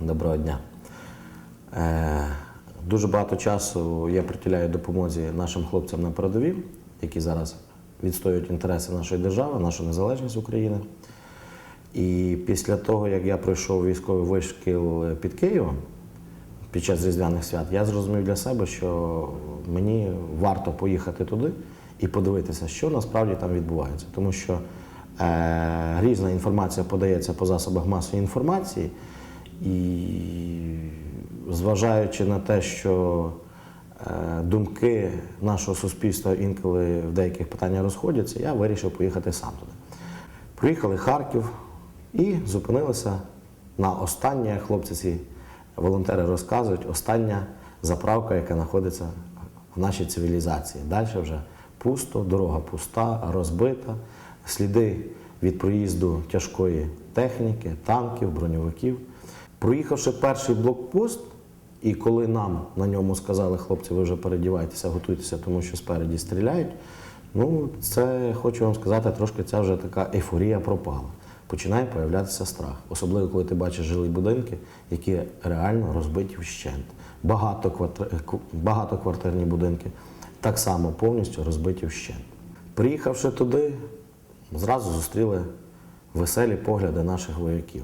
Доброго дня. Е, Дуже багато часу я приділяю допомозі нашим хлопцям на передовій, які зараз відстоюють інтереси нашої держави, нашу незалежність України. І після того, як я пройшов військовий вишкіл під Києвом під час Різдвяних свят, я зрозумів для себе, що мені варто поїхати туди і подивитися, що насправді там відбувається. Тому що е, різна інформація подається по засобах масової інформації, і зважаючи на те, що е, думки нашого суспільства інколи в деяких питаннях розходяться, я вирішив поїхати сам туди. Приїхали Харків і зупинилися на останнє, хлопці ці волонтери розказують, остання заправка, яка знаходиться в нашій цивілізації. Далі вже пусто, дорога пуста, розбита, сліди від проїзду тяжкої техніки, танків, броньовиків. Проїхавши перший блокпост, і коли нам на ньому сказали, хлопці, ви вже передівайтеся, готуйтеся, тому що спереді стріляють. Ну, це хочу вам сказати, трошки ця вже така ейфорія пропала. Починає появлятися страх. Особливо, коли ти бачиш жилі будинки, які реально розбиті вщент. Багатоквартир- Багатоквартирні будинки так само повністю розбиті вщент. Приїхавши туди, зразу зустріли веселі погляди наших вояків.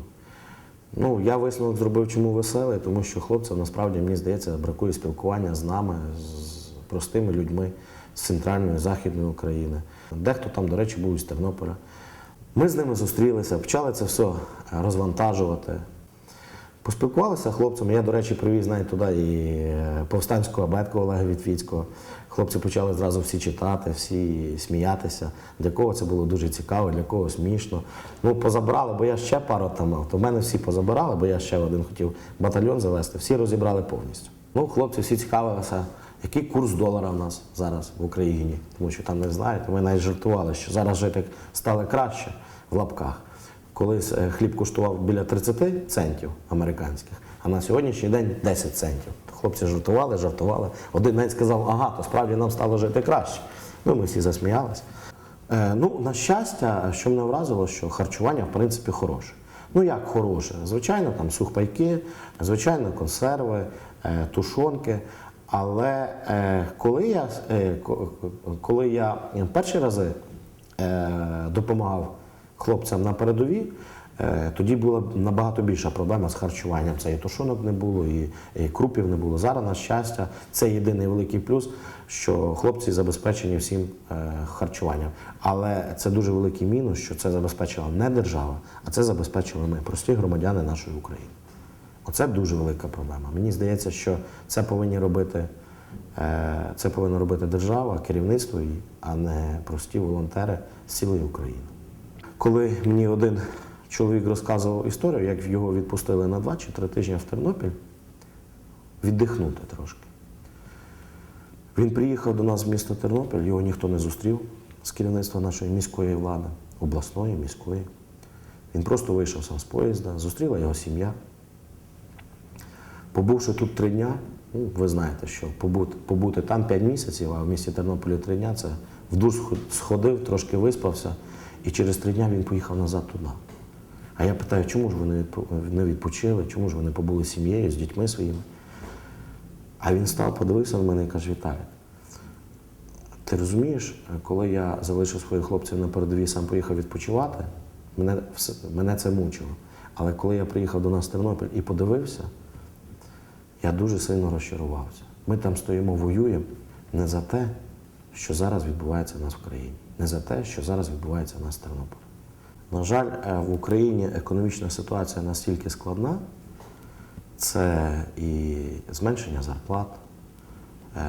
Ну, я висновок зробив, чому веселий, тому що хлопцям насправді, мені здається, бракує спілкування з нами, з простими людьми з центральної, західної України. Дехто там, до речі, був із Тернополя. Ми з ними зустрілися, почали це все розвантажувати. Поспілкувалися хлопцями. Я, до речі, привіз навіть туди і е, повстанського абетку Олега Вітвіцького. Хлопці почали зразу всі читати, всі сміятися. Для кого це було дуже цікаво, для кого смішно. Ну, позабрали, бо я ще пару там мав. То в мене всі позабирали, бо я ще один хотів батальйон завести. Всі розібрали повністю. Ну, хлопці всі цікавилися, який курс долара в нас зараз в Україні, тому що там не знають. Ми навіть жартували, що зараз жити стало краще в лапках. Колись е, хліб коштував біля 30 центів американських, а на сьогоднішній день 10 центів. Хлопці жартували, жартували. Один навіть сказав, ага, то справді нам стало жити краще. Ну, ми всі засміялися. Е, ну, на щастя, що мене вразило, що харчування, в принципі, хороше. Ну, як хороше? Звичайно, там сухпайки, звичайно, консерви, е, тушонки. Але е, коли я, е, коли я перші рази е, допомагав хлопцям на передовій, е, тоді була набагато більша проблема з харчуванням. Це і тушонок не було, і, крупів не було. Зараз, на щастя, це єдиний великий плюс, що хлопці забезпечені всім е, харчуванням. Але це дуже великий мінус, що це забезпечила не держава, а це забезпечили ми, прості громадяни нашої України. Оце дуже велика проблема. Мені здається, що це повинні робити, е, це повинна робити держава, керівництво а не прості волонтери з цілої України. Коли мені один чоловік розказував історію, як його відпустили на два чи три тижні в Тернопіль, віддихнути трошки. Він приїхав до нас в місто Тернопіль, його ніхто не зустрів з керівництва нашої міської влади, обласної, міської. Він просто вийшов сам з поїзда, зустріла його сім'я. Побувши тут три дня, ну, ви знаєте, що побути, побути там п'ять місяців, а в місті Тернополі три дня це в душ сходив, трошки виспався, і через три дня він поїхав назад туди. А я питаю, чому ж ви не відпочили, чому ж ви не побули з сім'єю, з дітьми своїми? А він став, подивився на мене і каже, Віталік, ти розумієш, коли я залишив своїх хлопців на передовій, сам поїхав відпочивати, мене, мене це мучило. Але коли я приїхав до нас в Тернопіль і подивився, я дуже сильно розчарувався. Ми там стоїмо, воюємо не за те, що зараз відбувається в нас в країні, не за те, що зараз відбувається в нас в Тернополі. На жаль, е, в Україні економічна ситуація настільки складна, це і зменшення зарплат, е,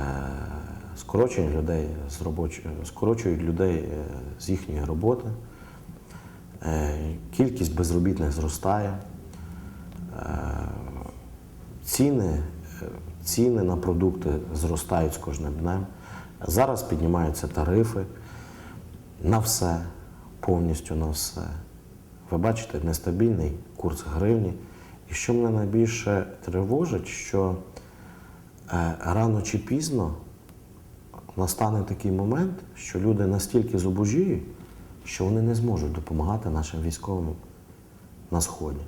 скорочення людей з робоч... скорочують людей е, з їхньої роботи, е, кількість безробітних зростає. Е, Ціни, е, ціни на продукти зростають з кожним днем. Зараз піднімаються тарифи на все, повністю на все. Ви бачите, нестабільний курс гривні. І що мене найбільше тривожить, що е, рано чи пізно настане такий момент, що люди настільки зубожіють, що вони не зможуть допомагати нашим військовим на Сході.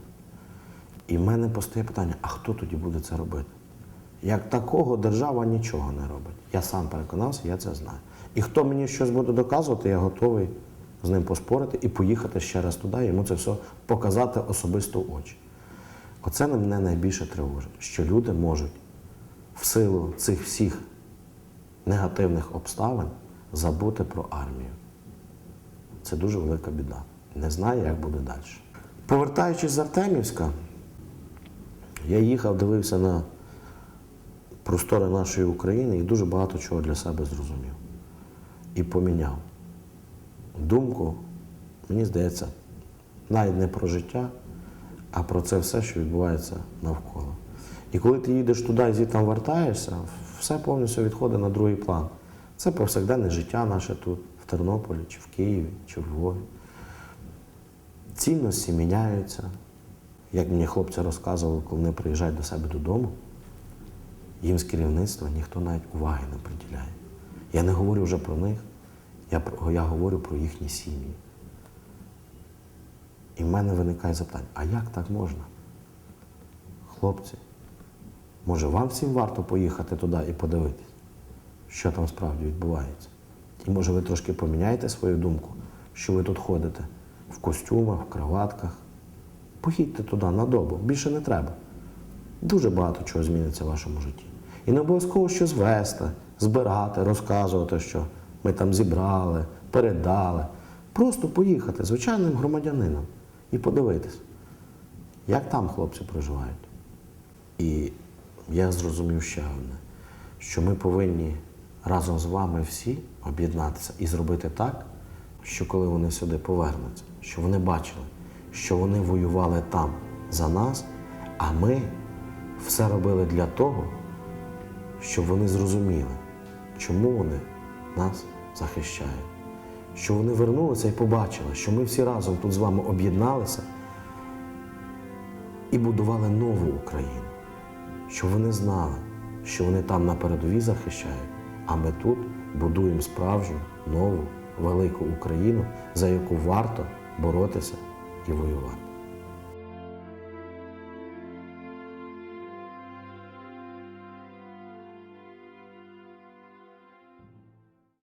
І в мене постає питання: а хто тоді буде це робити? Як такого держава нічого не робить. Я сам переконався, я це знаю. І хто мені щось буде доказувати, я готовий з ним поспорити і поїхати ще раз туди, йому це все показати особисто очі. Оце мене найбільше тривожить, що люди можуть в силу цих всіх негативних обставин забути про армію. Це дуже велика біда. Не знаю, як буде далі. Повертаючись з Артемівська, я їхав, дивився на простори нашої України і дуже багато чого для себе зрозумів. І поміняв. Думку, мені здається, навіть не про життя, а про це все, що відбувається навколо. І коли ти їдеш туди і звідти вертаєшся, все повністю відходить на другий план. Це повсякденне життя наше тут, в Тернополі, чи в Києві, чи в Львові. Цінності міняються. Як мені хлопці розказували, коли вони приїжджають до себе додому, їм з керівництва ніхто навіть уваги не приділяє. Я не говорю вже про них, я, я говорю про їхні сім'ї. І в мене виникає запитання, а як так можна? Хлопці, може вам всім варто поїхати туди і подивитись, що там справді відбувається? І може ви трошки поміняєте свою думку, що ви тут ходите в костюмах, в кроватках. Поїдьте туди на добу, більше не треба. Дуже багато чого зміниться в вашому житті. І не обов'язково щось вести, збирати, розказувати, що ми там зібрали, передали. Просто поїхати звичайним громадянином і подивитись, як там хлопці проживають. І я зрозумів ще одне, що ми повинні разом з вами всі об'єднатися і зробити так, що коли вони сюди повернуться, що вони бачили, що вони воювали там за нас, а ми все робили для того, щоб вони зрозуміли, чому вони нас захищають. Що вони вернулися і побачили, що ми всі разом тут з вами об'єдналися і будували нову Україну. Щоб вони знали, що вони там на передовій захищають, а ми тут будуємо справжню, нову, велику Україну, за яку варто боротися і воювати.